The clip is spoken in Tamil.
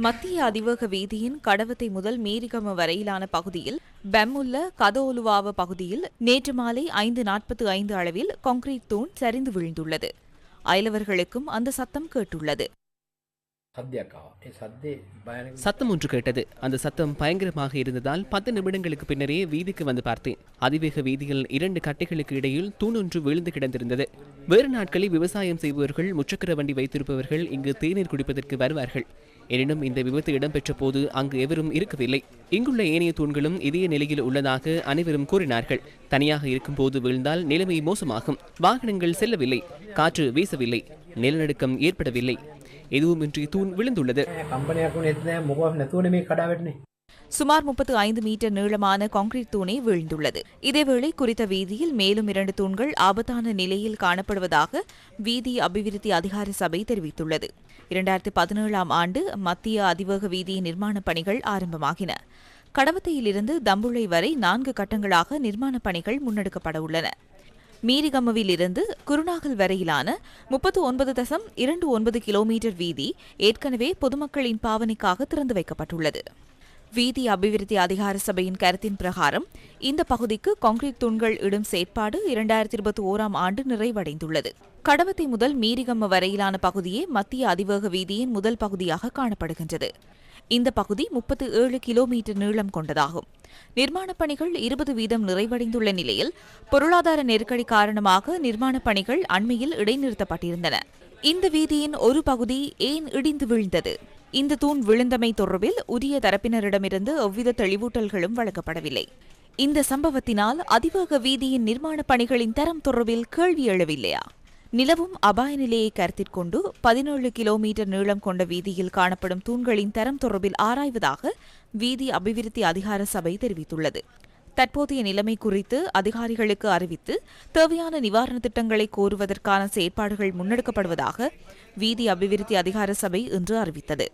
மத்திய அதிவேக வீதியின் கடவத்தை முதல் மீரிகம வரையிலான பகுதியில் பெம்முல்ல கதோலுவாவ பகுதியில் நேற்று மாலை ஐந்து நாற்பத்து ஐந்து அளவில் கான்கிரீட் தூண் சரிந்து விழுந்துள்ளது. அயலவர்களுக்கும் அந்த சத்தம் கேட்டுள்ளது. சத்தம் ஒன்று கேட்டது. அந்த சத்தம் பயங்கரமாக இருந்ததால் பத்து நிமிடங்களுக்கு பின்னரே வீதிக்கு வந்து பார்த்தேன். அதிவேக வீதியில் இரண்டு கட்டைகளுக்கு இடையில் தூணொன்று விழுந்து கிடந்திருந்தது. வேறு நாட்களில் விவசாயம் செய்பவர்கள் முச்சக்கர வண்டி வைத்திருப்பவர்கள் இங்கு தேநீர் குடிப்பதற்கு வருவார்கள். எனினும் இந்த விபத்து இடம்பெற்ற போது அங்கு எவரும் இருக்கவில்லை. இங்குள்ள ஏனைய தூண்களும் இதே நிலையில் உள்ளதாக அனைவரும் கூறினார்கள். தனியாக இருக்கும்போது விழுந்தால் நிலைமை மோசமாகும். வாகனங்கள் செல்லவில்லை. காற்று வீசவில்லை. நிலநடுக்கம் ஏற்படவில்லை. எதுவுமின்றி தூண் விழுந்துள்ளது. சுமார் முப்பத்து ஐந்து மீட்டர் நீளமான கான்கிரீட் தூணே வீழ்ந்துள்ளது. இதேவேளை குறித்த வீதியில் மேலும் இரண்டு தூண்கள் ஆபத்தான நிலையில் காணப்படுவதாக வீதி அபிவிருத்தி அதிகார சபை தெரிவித்துள்ளது. இரண்டாயிரத்தி பதினேழாம் ஆண்டு மத்திய அதிவேக வீதி நிர்மாண பணிகள் ஆரம்பமாகின. கடவத்தையிலிருந்து தம்புள்ளை வரை நான்கு கட்டங்களாக நிர்மாண பணிகள் முன்னெடுக்கப்பட உள்ளன. மீரிகம்மவில் இருந்து குருநாகல் வரையிலான முப்பத்து ஒன்பது தசம் இரண்டு ஒன்பது கிலோமீட்டர் வீதி ஏற்கனவே பொதுமக்களின் பாவனைக்காக திறந்து வைக்கப்பட்டுள்ளது. வீதி அபிவிருத்தி அதிகார சபையின் கருத்தின் பிரகாரம் இந்த பகுதிக்கு கான்கிரீட் தூண்கள் இடும் செயற்பாடு இரண்டாயிரத்தி இருபத்தி ஓராம் ஆண்டு நிறைவடைந்துள்ளது. கடவத்தை முதல் மீரிகம்ம வரையிலான பகுதியே மத்திய அதிவேக வீதியின் முதல் பகுதியாக காணப்படுகின்றது. இந்த பகுதி முப்பத்து ஏழு கிலோமீட்டர் நீளம் கொண்டதாகும். நிர்மாணப் பணிகள் இருபது வீதம் நிறைவடைந்துள்ள நிலையில் பொருளாதார நெருக்கடி காரணமாக நிர்மாணப் பணிகள் அண்மையில் இடைநிறுத்தப்பட்டிருந்தன. இந்த வீதியின் ஒரு பகுதி ஏன் இடிந்து வீழ்ந்தது? இந்த தூண் விழுந்தமை தொடர்பில் உரிய தரப்பினரிடமிருந்து எவ்வித தெளிவூட்டல்களும் வழங்கப்படவில்லை. இந்த சம்பவத்தினால் அதிவேக வீதியின் நிர்மாணப் பணிகளின் தரம் தொடர்பில் கேள்வி எழவில்லையா? நிலவும் அபாய நிலையை கருத்திற்கொண்டு பதினேழு கிலோமீட்டர் நீளம் கொண்ட வீதியில் காணப்படும் தூண்களின் தரம் தொடர்பில் ஆராய்வதாக வீதி அபிவிருத்தி அதிகார சபை தெரிவித்துள்ளது. தற்போதைய நிலைமை குறித்து அதிகாரிகளுக்கு அறிவித்து தேவையான நிவாரண திட்டங்களை கோருவதற்கான செயற்பாடுகள் முன்னெடுக்கப்படுவதாக வீதி அபிவிருத்தி அதிகார சபை இன்று அறிவித்தது.